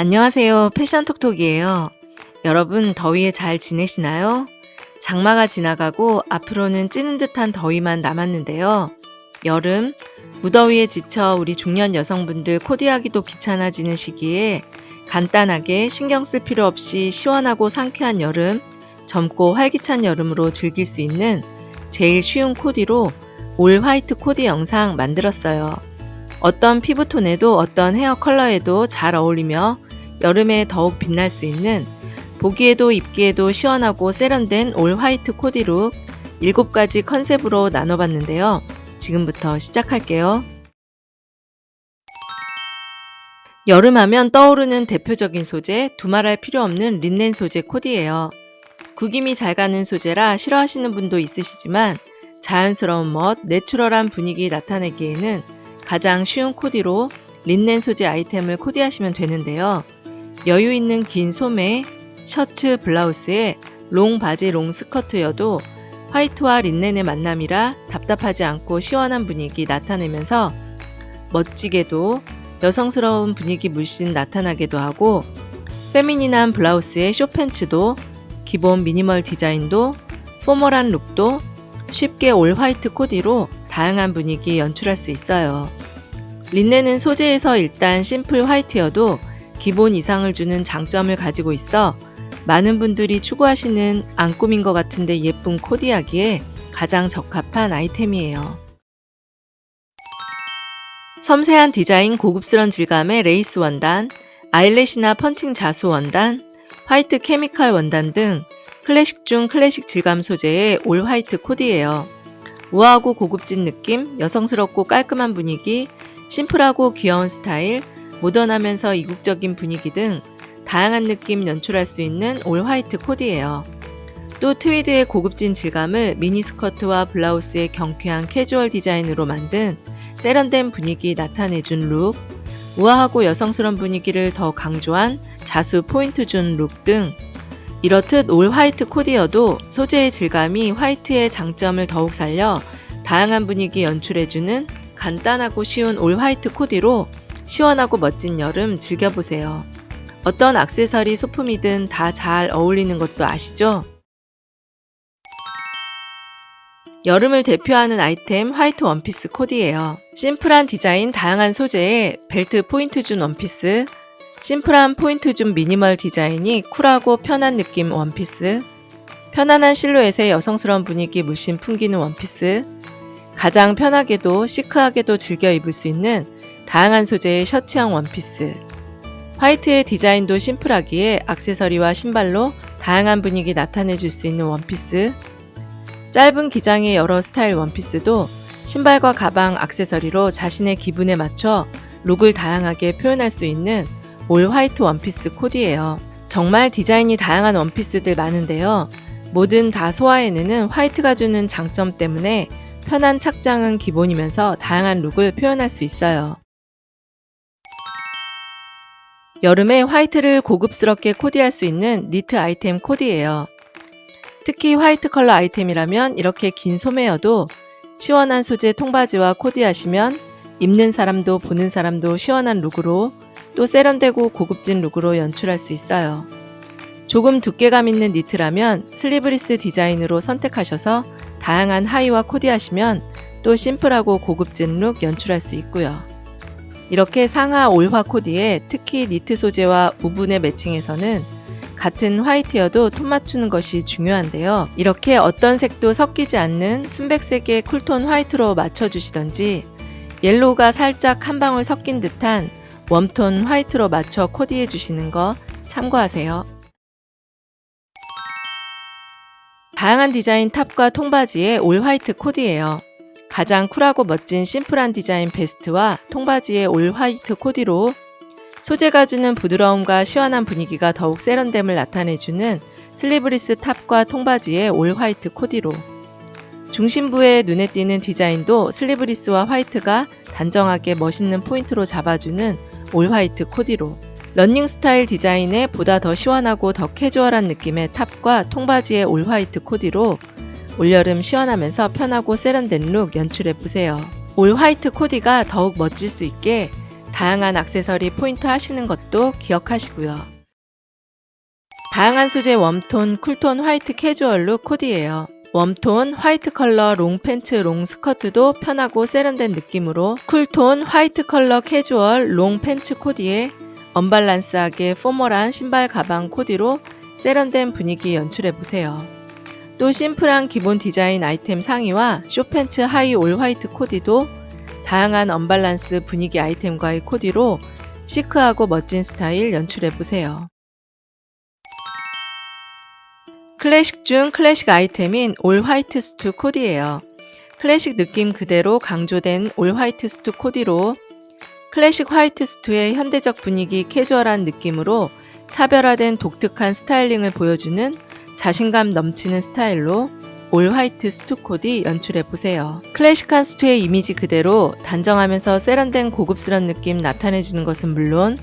안녕하세요. 패션 톡톡이에요. 여러분, 더위에 잘 지내시나요? 장마가 지나가고 앞으로는 찌는 듯한 더위만 남았는데요. 여름, 무더위에 지쳐 우리 중년 여성분들 코디하기도 귀찮아지는 시기에 간단하게 신경 쓸 필요 없이 시원하고 상쾌한 여름, 젊고 활기찬 여름으로 즐길 수 있는 제일 쉬운 코디로 올 화이트 코디 영상 만들었어요. 어떤 피부톤에도 어떤 헤어 컬러에도 잘 어울리며 여름에 더욱 빛날 수 있는 보기에도 입기에도 시원하고 세련된 올 화이트 코디룩 7가지 컨셉으로 나눠봤는데요. 지금부터 시작할게요. 여름하면 떠오르는 대표적인 소재, 두말할 필요 없는 린넨 소재 코디예요. 구김이 잘 가는 소재라 싫어하시는 분도 있으시지만 자연스러운 멋, 내추럴한 분위기 나타내기에는 가장 쉬운 코디로 린넨 소재 아이템을 코디하시면 되는데요. 여유 있는 긴 소매, 셔츠, 블라우스에 롱 바지, 롱 스커트여도 화이트와 린넨의 만남이라 답답하지 않고 시원한 분위기 나타내면서 멋지게도 여성스러운 분위기 물씬 나타나기도 하고 페미닌한 블라우스에 쇼팬츠도 기본 미니멀 디자인도 포멀한 룩도 쉽게 올 화이트 코디로 다양한 분위기 연출할 수 있어요. 린넨은 소재에서 일단 심플 화이트여도 기본 이상을 주는 장점을 가지고 있어 많은 분들이 추구하시는 안 꾸민 것 같은데 예쁜 코디하기에 가장 적합한 아이템이에요. 섬세한 디자인, 고급스런 질감의 레이스 원단, 아일렛이나 펀칭 자수 원단, 화이트 케미칼 원단 등 클래식 중 클래식 질감 소재의 올 화이트 코디예요. 우아하고 고급진 느낌, 여성스럽고 깔끔한 분위기, 심플하고 귀여운 스타일, 모던하면서 이국적인 분위기 등 다양한 느낌 연출할 수 있는 올 화이트 코디예요. 또 트위드의 고급진 질감을 미니스커트와 블라우스의 경쾌한 캐주얼 디자인으로 만든 세련된 분위기 나타내준 룩, 우아하고 여성스러운 분위기를 더 강조한 자수 포인트 준 룩 등 이렇듯 올 화이트 코디여도 소재의 질감이 화이트의 장점을 더욱 살려 다양한 분위기 연출해주는 간단하고 쉬운 올 화이트 코디로 시원하고 멋진 여름 즐겨보세요. 어떤 악세서리 소품이든 다 잘 어울리는 것도 아시죠? 여름을 대표하는 아이템 화이트 원피스 코디예요. 심플한 디자인, 다양한 소재에 벨트 포인트 준 원피스, 심플한 포인트 준 미니멀 디자인이 쿨하고 편한 느낌 원피스, 편안한 실루엣의 여성스러운 분위기 물씬 풍기는 원피스, 가장 편하게도 시크하게도 즐겨 입을 수 있는 다양한 소재의 셔츠형 원피스, 화이트의 디자인도 심플하기에 악세서리와 신발로 다양한 분위기 나타내줄 수 있는 원피스, 짧은 기장의 여러 스타일 원피스도 신발과 가방, 악세서리로 자신의 기분에 맞춰 룩을 다양하게 표현할 수 있는 올 화이트 원피스 코디예요. 정말 디자인이 다양한 원피스들 많은데요. 뭐든 다 소화해내는 화이트가 주는 장점 때문에 편한 착장은 기본이면서 다양한 룩을 표현할 수 있어요. 여름에 화이트를 고급스럽게 코디할 수 있는 니트 아이템 코디예요. 특히 화이트 컬러 아이템이라면 이렇게 긴 소매여도 시원한 소재 통바지와 코디하시면 입는 사람도 보는 사람도 시원한 룩으로 또 세련되고 고급진 룩으로 연출할 수 있어요. 조금 두께감 있는 니트라면 슬리브리스 디자인으로 선택하셔서 다양한 하의와 코디하시면 또 심플하고 고급진 룩 연출할 수 있고요. 이렇게 상하 올화 코디에 특히 니트 소재와 우분의 매칭에서는 같은 화이트여도 톤 맞추는 것이 중요한데요. 이렇게 어떤 색도 섞이지 않는 순백색의 쿨톤 화이트로 맞춰주시던지 옐로우가 살짝 한 방울 섞인 듯한 웜톤 화이트로 맞춰 코디해 주시는 거 참고하세요. 다양한 디자인 탑과 통바지의 올 화이트 코디예요. 가장 쿨하고 멋진 심플한 디자인 베스트와 통바지의 올 화이트 코디로 소재가 주는 부드러움과 시원한 분위기가 더욱 세련됨을 나타내주는 슬리브리스 탑과 통바지의 올 화이트 코디로 중심부에 눈에 띄는 디자인도 슬리브리스와 화이트가 단정하게 멋있는 포인트로 잡아주는 올 화이트 코디로 러닝 스타일 디자인에 보다 더 시원하고 더 캐주얼한 느낌의 탑과 통바지의 올 화이트 코디로 올여름 시원하면서 편하고 세련된 룩 연출해 보세요. 올 화이트 코디가 더욱 멋질 수 있게 다양한 액세서리 포인트 하시는 것도 기억하시고요. 다양한 소재 웜톤, 쿨톤 화이트 캐주얼 룩 코디예요. 웜톤 화이트 컬러 롱 팬츠 롱 스커트도 편하고 세련된 느낌으로 쿨톤 화이트 컬러 캐주얼 롱 팬츠 코디에 언밸런스하게 포멀한 신발 가방 코디로 세련된 분위기 연출해 보세요. 또 심플한 기본 디자인 아이템 상의와 쇼팬츠 하이 올 화이트 코디도 다양한 언밸런스 분위기 아이템과의 코디로 시크하고 멋진 스타일 연출해 보세요. 클래식 중 클래식 아이템인 올 화이트 스투 코디예요. 클래식 느낌 그대로 강조된 올 화이트 스투 코디로 클래식 화이트 스투의 현대적 분위기 캐주얼한 느낌으로 차별화된 독특한 스타일링을 보여주는 자신감 넘치는 스타일로 올 화이트 스투 코디 연출해 보세요. 클래식한 스투의 이미지 그대로 단정하면서 세련된 고급스러운 느낌 나타내주는 것은 물론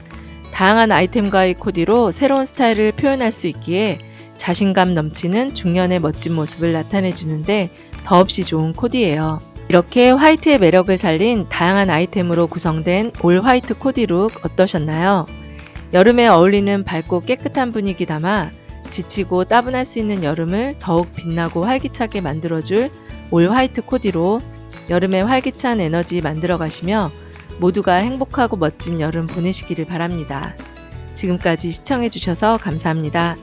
다양한 아이템과의 코디로 새로운 스타일을 표현할 수 있기에 자신감 넘치는 중년의 멋진 모습을 나타내주는데 더없이 좋은 코디예요. 이렇게 화이트의 매력을 살린 다양한 아이템으로 구성된 올 화이트 코디룩 어떠셨나요? 여름에 어울리는 밝고 깨끗한 분위기 담아 지치고 따분할 수 있는 여름을 더욱 빛나고 활기차게 만들어줄 올 화이트 코디로 여름의 활기찬 에너지 만들어 가시며 모두가 행복하고 멋진 여름 보내시기를 바랍니다. 지금까지 시청해주셔서 감사합니다.